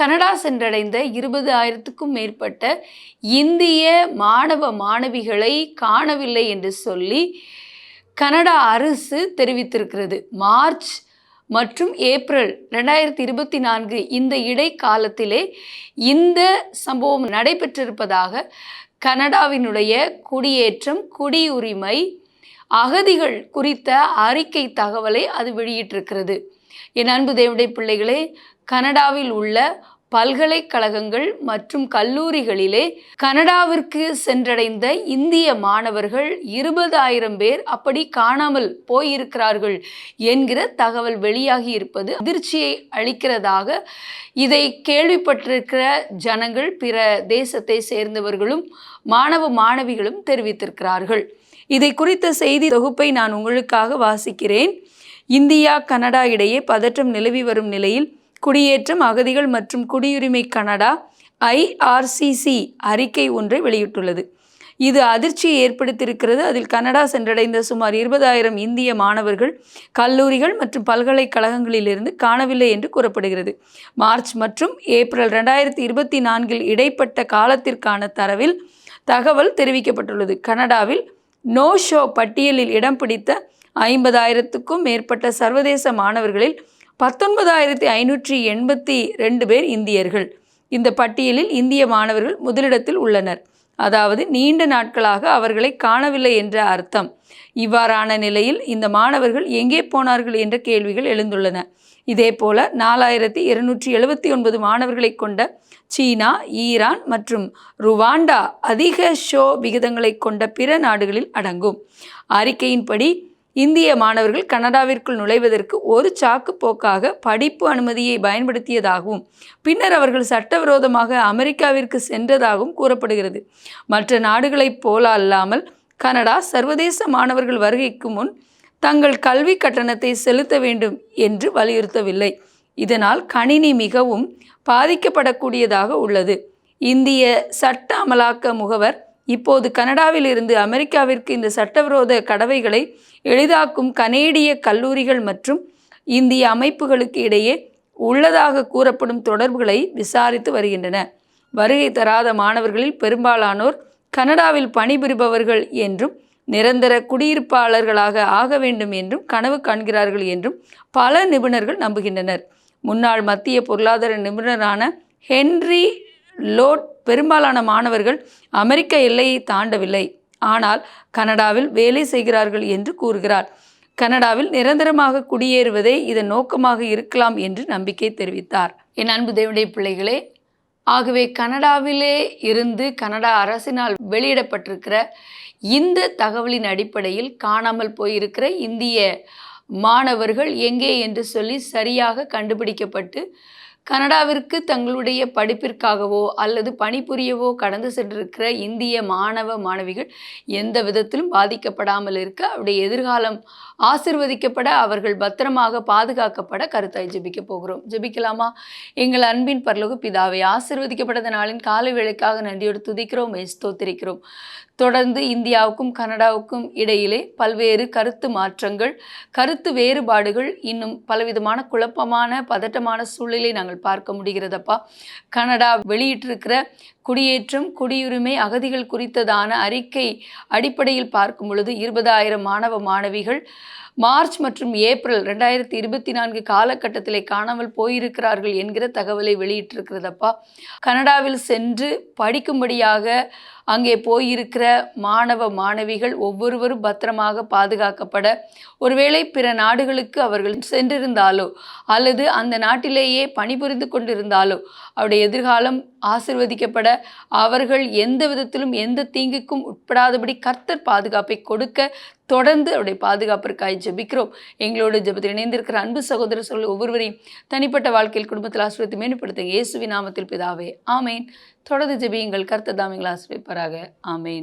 Canada சென்றடைந்த இருபது ஆயிரத்துக்கும் மேற்பட்ட இந்திய மாணவ மாணவிகளை காணவில்லை என்று சொல்லி கனடா அரசு தெரிவித்திருக்கிறது. மார்ச் மற்றும் ஏப்ரல் ரெண்டாயிரத்தி இருபத்தி நான்கு இந்த இடைக்காலத்திலே இந்த சம்பவம் நடைபெற்றிருப்பதாக கனடாவினுடைய குடியேற்றம் குடியுரிமை அகதிகள் குறித்த அறிக்கை தகவலை அது வெளியிட்டிருக்கிறது. என் அன்பு தேவனுடைய பிள்ளைகளே கனடாவில் உள்ள பல்கலைக்கழகங்கள் மற்றும் கல்லூரிகளிலே கனடாவிற்கு சென்றடைந்த இந்திய மாணவர்கள் இருபதாயிரம் பேர் அப்படி காணாமல் போயிருக்கிறார்கள் என்கிற தகவல் வெளியாகி இருப்பது அதிர்ச்சியை அளிக்கிறதாக இதை கேள்விப்பட்டிருக்கிற ஜனங்கள் பிற தேசத்தை சேர்ந்தவர்களும் மாணவ மாணவிகளும் தெரிவித்திருக்கிறார்கள். இதை குறித்த செய்தி தொகுப்பை நான் உங்களுக்காக வாசிக்கிறேன். இந்தியா கனடா இடையே பதற்றம் நிலவி வரும் நிலையில் குடியேற்றம் அகதிகள் மற்றும் குடியுரிமை கனடா ஐஆர்சிசி அறிக்கை ஒன்றை வெளியிட்டுள்ளது. இது அதிர்ச்சியை ஏற்படுத்தியிருக்கிறது. அதில் கனடா சென்றடைந்த சுமார் இருபதாயிரம் இந்திய மாணவர்கள் கல்லூரிகள் மற்றும் பல்கலைக்கழகங்களிலிருந்து காணவில்லை என்று கூறப்படுகிறது. மார்ச் மற்றும் ஏப்ரல் ரெண்டாயிரத்தி இருபத்தி நான்கில் இடைப்பட்ட காலத்திற்கான தரவில் தகவல் தெரிவிக்கப்பட்டுள்ளது. கனடாவில் நோ ஷோ பட்டியலில் இடம் பிடித்த ஐம்பதாயிரத்துக்கும் மேற்பட்ட சர்வதேச மாணவர்களில் பத்தொன்பதாயிரத்தி ஐநூற்றி எண்பத்தி ரெண்டு பேர் இந்தியர்கள். இந்த பட்டியலில் இந்திய மாணவர்கள் முதலிடத்தில் உள்ளனர். அதாவது நீண்ட நாட்களாக அவர்களை காணவில்லை என்ற அர்த்தம். இவ்வாறான நிலையில் இந்த மாணவர்கள் எங்கே போனார்கள் என்ற கேள்விகள் எழுந்துள்ளன. இதேபோல நாலாயிரத்தி இருநூற்றி எழுபத்தி ஒன்பது மாணவர்களை கொண்ட சீனா ஈரான் மற்றும் ருவாண்டா அதிக ஷோ விகிதங்களை கொண்ட பிற நாடுகளில் அடங்கும். அறிக்கையின்படி இந்திய மாணவர்கள் கனடாவிற்குள் நுழைவதற்கு ஒரு சாக்கு போக்காக படிப்பு அனுமதியை பயன்படுத்தியதாகவும் பின்னர் அவர்கள் சட்டவிரோதமாக அமெரிக்காவிற்கு சென்றதாகவும் கூறப்படுகிறது. மற்ற நாடுகளைப் போல அல்லாமல் கனடா சர்வதேச மாணவர்கள் வருகைக்கு முன் தங்கள் கல்வி கட்டணத்தை செலுத்த வேண்டும் என்று வலியுறுத்தவில்லை. இதனால் கணினி மிகவும் பாதிக்கப்படக்கூடியதாக உள்ளது. இந்திய சட்ட அமலாக்க முகவர் இப்போது கனடாவில் இருந்து அமெரிக்காவிற்கு இந்த சட்டவிரோத கடவைகளை எளிதாக்கும் கனேடிய கல்லூரிகள் மற்றும் இந்திய அமைப்புகளுக்கு இடையே உள்ளதாக கூறப்படும் தொடர்புகளை விசாரித்து வருகின்றன. வருகை தராத மாணவர்களில் பெரும்பாலானோர் கனடாவில் பணிபுரிபவர்கள் என்றும் நிரந்தர குடியிருப்பாளர்களாக ஆக வேண்டும் என்றும் கனவு காண்கிறார்கள் என்றும் பல நிபுணர்கள் நம்புகின்றனர். முன்னாள் மத்திய பொருளாதார நிபுணரான ஹென்றி லோட் பெரும்பாலான மாணவர்கள் அமெரிக்க எல்லையை தாண்டவில்லை. ஆனால் கனடாவில் வேலை செய்கிறார்கள் என்று கூறுகிறார். கனடாவில் நிரந்தரமாக குடியேறுவதே இதன் நோக்கமாக இருக்கலாம் என்று நம்பிக்கை தெரிவித்தார். என் அன்பு தேவடைய பிள்ளைகளே ஆகவே கனடாவிலே இருந்து கனடா அரசினால் வெளியிடப்பட்டிருக்கிற இந்த தகவலின் அடிப்படையில் காணாமல் போயிருக்கிற இந்திய மாணவர்கள் எங்கே என்று சொல்லி சரியாக கண்டுபிடிக்கப்பட்டு கனடாவிற்கு தங்களுடைய படிப்பிற்காகவோ அல்லது பணிபுரியவோ கடந்து சென்றிருக்கிற இந்திய மாணவ மாணவிகள் எந்த விதத்திலும் பாதிக்கப்படாமல் இருக்க அவருடைய எதிர்காலம் ஆசிர்வதிக்கப்பட அவர்கள் பத்திரமாக பாதுகாக்கப்பட கருத்தாய் ஜெபிக்க போகிறோம். ஜெபிக்கலாமா? எங்கள் அன்பின் பரலோக பிதாவை ஆசிர்வதிக்கப்பட்ட நாளின் காலை வேளைக்காக நன்றியோடு துதிக்கிறோம் ஸ்தோத்திரிக்கிறோம். தொடர்ந்து இந்தியாவுக்கும் கனடாவுக்கும் இடையிலே பல்வேறு கருத்து மாற்றங்கள் கருத்து வேறுபாடுகள் இன்னும் பலவிதமான குழப்பமான பதட்டமான சூழலை நாங்கள் பார்க்க முடிகிறதப்பா. கனடா வெளியிட்டிருக்கிற குடியேற்றம் குடியுரிமை அகதிகள் குறித்ததான அறிக்கை அடிப்படையில் பார்க்கும் பொழுது இருபதாயிரம் மாணவ மாணவிகள் மார்ச் மற்றும் ஏப்ரல் ரெண்டாயிரத்தி இருபத்தி நான்கு காலகட்டத்திலே காணாமல் போயிருக்கிறார்கள் என்கிற தகவலை வெளியிட்டிருக்கிறதப்பா. கனடாவில் சென்று படிக்கும்படியாக அங்கே போயிருக்கிற மாணவ மாணவிகள் ஒவ்வொருவரும் பத்திரமாக பாதுகாக்கப்பட ஒருவேளை பிற நாடுகளுக்கு அவர்கள் சென்றிருந்தாலோ அல்லது அந்த நாட்டிலேயே பணிபுரிந்து கொண்டிருந்தாலோ அவருடைய எதிர்காலம் ஆசிர்வதிக்கப்பட அவர்கள் எந்த விதத்திலும் எந்த தீங்குக்கும் உட்படாதபடி கர்த்தர் பாதுகாப்பை கொடுக்க தொடர்ந்து அவருடைய பாதுகாப்பிற்காக ஜெபிக்கிறோம். எங்களோடு ஜெபத்தில் இணைந்திருக்கிற அன்பு சகோதர சொல் ஒவ்வொருவரையும் தனிப்பட்ட வாழ்க்கையில் குடும்பத்தில் ஆசிரியத்தை மேம்படுத்துங்க இயேசுவி நாமத்தில் பிதாவே. ஆமேன். தொடர்ந்து ஜெபியுங்கள். கர்த்தர் தாமிங்களை ஆசிரியப்பாராக ஆமேன்.